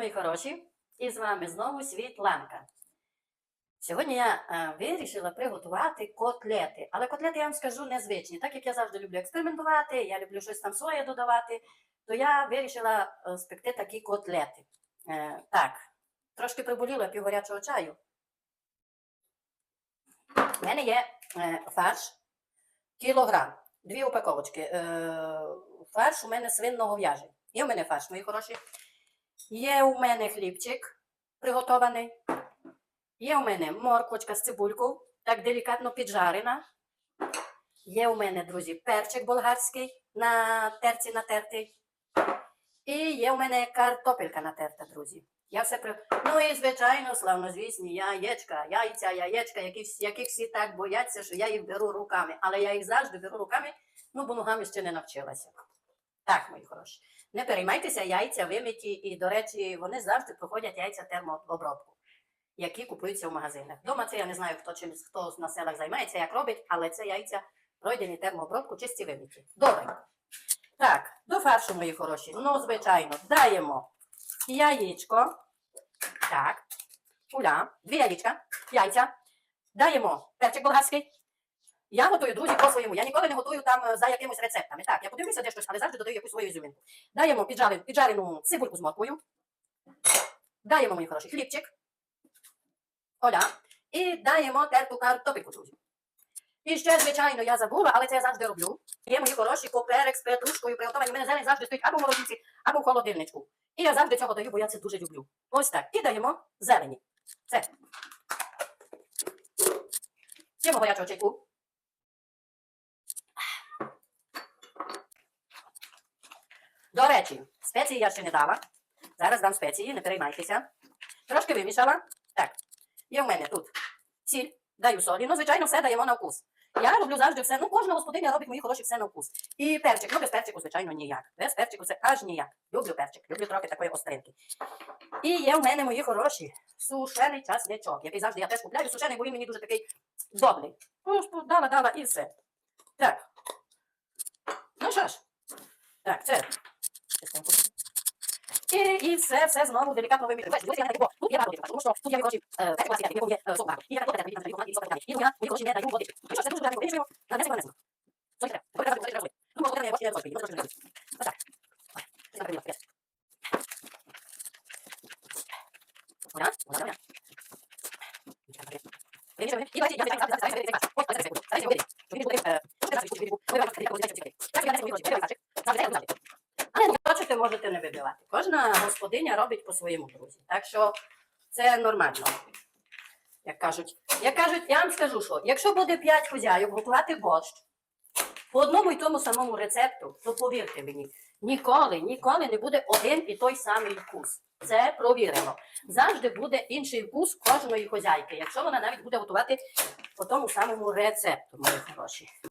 мої хороші, і з вами знову Світланка. Сьогодні я е, вирішила приготувати котлети. Але котлети я вам скажу незвичні. Так як я завжди люблю експериментувати, я люблю щось там своє додавати, то я вирішила е, спекти такі котлети. Е, так, трошки приболіла пів гарячого чаю. У мене є фарш кілограм, дві упаковочки. Фарш у мене свинного в'яжі. Є у мене фарш, мої хороші. Є у мене хлібчик приготований. Є у мене морквочка з цибулькою, так делікатно піджарена. Є у мене, друзі, перчик болгарський на терці натертий. І є у мене картопелька натерта, друзі. Я все при... Ну і, звичайно, славнозвісні яєчка, яйця, яєчка, які, яких всі так бояться, що я їх беру руками. Але я їх завжди беру руками, ну бо ногами ще не навчилася. Так, мої хороші. Не переймайтеся, яйця вимиті, і, до речі, вони завжди проходять яйця термообробку, які купуються в магазинах. Дома це я не знаю, хто чим хто на селах займається, як робить, але це яйця пройдені термообробку, чисті вимиті. Добре. Так, до фаршу, мої хороші. Ну, звичайно, даємо яєчко. Так, куля, дві яєчка, яйця. Даємо перчик болгарський. Я готую, друзі, по своєму. Я ніколи не готую там е, за якимось рецептами. Так, я подивлюся де щось, але завжди додаю якусь свою ізюминку. Даємо піджарену, піджарену цибульку з морквою. Даємо, мої хороші, хлібчик. Оля. І даємо терту картопельку, друзі. І ще, звичайно, я забула, але це я завжди роблю. Є мої хороші поперек з петрушкою приготовані. У мене зелень завжди стоїть або в морозильці, або в холодильничку. І я завжди цього даю, бо я це дуже люблю. Ось так. І даємо зелені. Це. П'ємо гарячого чайку. До речі, спеції я ще не дала. Зараз дам спеції, не переймайтеся. Трошки вимішала. Так, є в мене тут сіль, даю солі. Ну, звичайно, все даємо на вкус. Я роблю завжди все. Ну, кожна господиня робить мої хороші все на вкус. І перчик. Ну, без перчику, звичайно, ніяк. Без перчику це аж ніяк. Люблю перчик, люблю трохи такої остринки. І є в мене мої хороші сушений часничок, який завжди я теж купляю. Сушений, бо він мені дуже такий добрий. Ну, дала, дала і все. Так. Ну що ж. Так, це. І, все, все знову делікатно вимішую. Бачите, я не даю, тут є багато тому що тут є мої хороші, е, який є е. І я так і там і сок і я мої не даю водички. Ну що це дуже гарно вимішуємо, на 10 хвилин. Сольте треба. Ось треба, ось. Ну, може, я бачу, я бачу, бачу. Ось так. Це так п'ять. Оля, Оля, Оля. І давайте, я зараз, зараз, зараз, зараз, зараз. Ось, ось, зараз, зараз, зараз, щоб він був такий, е, щоб він був такий, щоб він був такий, щоб він був такий. Так, я не знаю, мої хороші, завжди, завжди, завжди. Але не хочете, можете вибивати. Кожна господиня робить по-своєму, друзі. Так що це нормально. Як кажуть, як кажуть, я вам скажу, що якщо буде 5 хозяїв готувати борщ по одному і тому самому рецепту, то повірте мені, ніколи, ніколи не буде один і той самий вкус. Це провірено. Завжди буде інший вкус кожної хозяйки, якщо вона навіть буде готувати по тому самому рецепту, мої хороші.